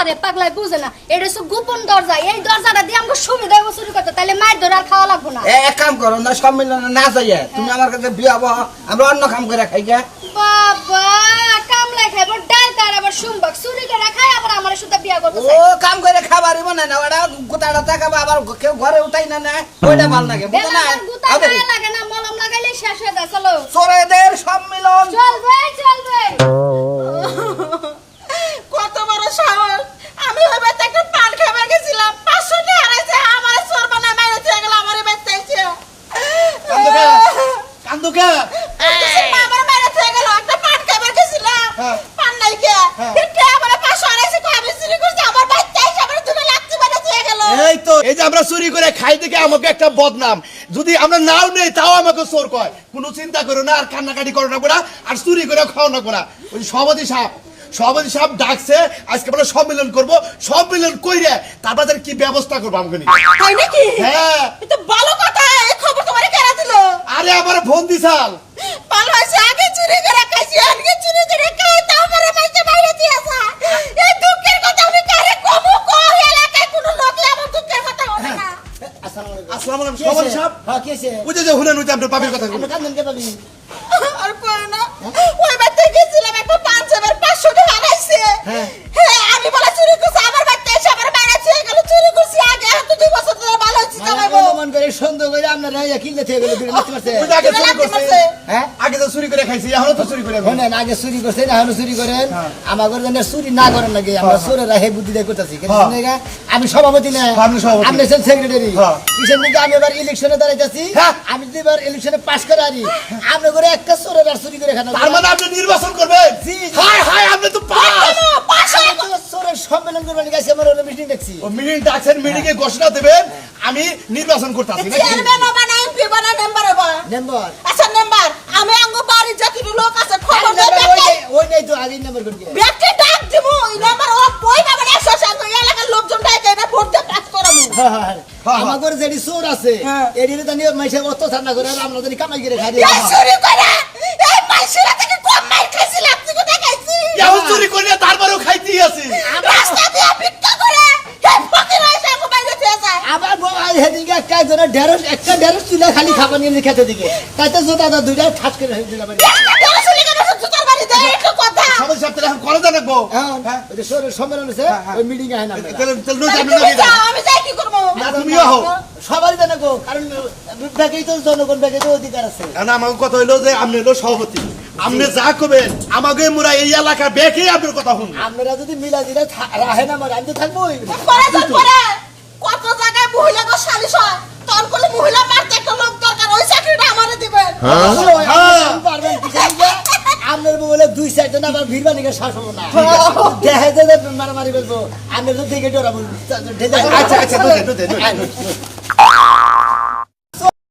আরে পাগলাই বুঝে না। এটা হচ্ছে গোপন দরজা। এই দরজাটা দিয়ে আমাকে সুবিধা হবে চুরি করতে। তাহলে মায়ের ধরে আর খাওয়া লাগবো না। এক কাম করো না সম্মেলনে না যাইয়ে। তুমি আমার কাছে বিয়া বহ আমরা অন্য কাম করে খাই গে বাবা কামলাই খাইব ডাল কার আবার শুনবাক চুরি করে খাই আবার আমার সাথে বিয়া করতে ও কাম করে খাবারই বানাই না ওটা গোটাটা টাকাবে আবার কেউ ঘরে উঠাই না না? ওইটা ভালো লাগে বুঝো না? গুতা লাগে না মলম লাগাইলে শেষ হয়ে যায় চলো। চোরেদের সম্মেলন কান্দুকে আমার মেরে দিয়ে গেল একটা পান খাবার গেছিলাম হ্যাঁ। পান নাই কে? হ্যাঁ। এটা আমার পাঁচশো হারাইছে আমি চুরি করছি? আমার বাড়িতে এসে আমার তুমি লাগতে মেরে দিয়ে গেল। এই তো এই যে আমরা চুরি করে খাই থেকে আমাকে একটা বদনাম। যদি আমরা নাও নেই তাও আমাকে চোর কয়। কোনো চিন্তা করো না আর কান্নাকাটি করো না আর চুরি করে খাও না গোনা ওই সভাপতি সাহেব সভাপতি সাহেব ডাকছে আজকে আমরা সম্মেলন করব। সম্মেলন কইরে তারপর কি ব্যবস্থা করব আমাকে হ্যাঁ। এটা ভালো কথা এই খবর তোমার কেরা দিল আরে আমার ফোন দিছাল। ভালো হয়েছে আগে চুরি করে খাইছি আগে চুরি করে খাই তাও আমার মাইকে বাইরে দিয়েছে এই দুঃখের কথা আমি কারে কমু? কর এলাকায় কোনো লোকে আমার দুঃখের কথা হবে না। আসসালামু আলাইকুম। আসসালামু সভাপতি সাহেব হ্যাঁ কেছে বুঝে যে হুনেন হইতে আপনার পাবির কথা আমরা কান্দন কে পাবি আর কই না ওই বাড়িতে গেছিলাম একটা পাঞ্জাবের পাঁচশো টাকা হারাইছে। হ্যাঁ। জামাইবো করে সন্দেহ করে আপনারা ইয়া কিনলে থেকে গেল বিড়ি মারতে পারছে আগে চুরি করছে। হ্যাঁ? আগে তো চুরি করে খাইছি এখনও তো চুরি করে। শোনেন আগে চুরি করছেন এখনও চুরি করেন। আমাকে যেন চুরি না করেন নাকি আমরা চোরেরা হে বুদ্ধি দিয়ে করতেছি হ্যাঁ। আমি সভাপতি না আপনি সভাপতি। আপনি হচ্ছেন সেক্রেটারি হ্যাঁ। কিসের দিকে আমি এবার ইলেকশনে দাঁড়াইতেছি। হ্যাঁ। আমি যদি এবার ইলেকশনে পাশ করে আনি আপনি করে একটা চোরের আর চুরি করে খানো তার মানে আপনি নির্বাচন করবেন। হাই হাই আপনি তো পাস। তো চোরের সম্মেলন করবেন গেছি আমার মিটিং দেখছি। ও মিটিং ডাকছেন মিটিং এ ঘোষণা দেবেন। আমি নির্বাচন করতেছি নাকি? চেয়ারম্যান হবে না এমপি বানা মেম্বার হবে। নেম্বর আচ্ছা মেম্বার আমি আঙ্গ বাড়ি যত লোক আছে খবর দে ওই নাই তো আগে নেম্বর কোন ব্যক্তি ডাক দিব ওই নাম্বার ও বই না এলাকার লোকজন ডাকে না ভোট পাস করাবো আমাদের যেটি চোর আছে হ্যাঁ। জানি মাইসে করে আমরা জানি কামাই করে খাই চুরি করে এই মাইসিরা থেকে কম মার খাইছি লাগছি কোথায় খাইছি এখন চুরি করে তারপরেও খাইতেই আছে রাস্তা দিয়ে ভিক্ষা করে এই ফকির হয়েছে আমি বাইরে দিয়ে যায় আবার বউ ঢেঁড়স একটা ঢেঁড়স তুলে খালি খাবার নিয়ে খেতে দিকে তাইতে জোতা দুইটা ঠাস করে হয়ে। দিলাম সভাপতি। আপনি যা করবেন আমাকে মোরা এই এলাকা বেঁকে আপনার কথা শুন আপনারা যদি মিলা দিলে থা- রাহে না আমার আমি তো থাকবোই পরে যান পরে কত জায়গায় মহিলা গো সালিশ হয় তোর কোলে মহিলা মারতে একটা লোক দরকার ওই চাকরিটা আমারে দিবেন হ্যাঁ। পারবেন কিসের দিকে? আপনার বলে দুই সাইডে না আবার ভিড় বানিয়ে শ্বাস হব না দেখা মারামারি বলব আপনার তো থেকে আচ্ছা আচ্ছা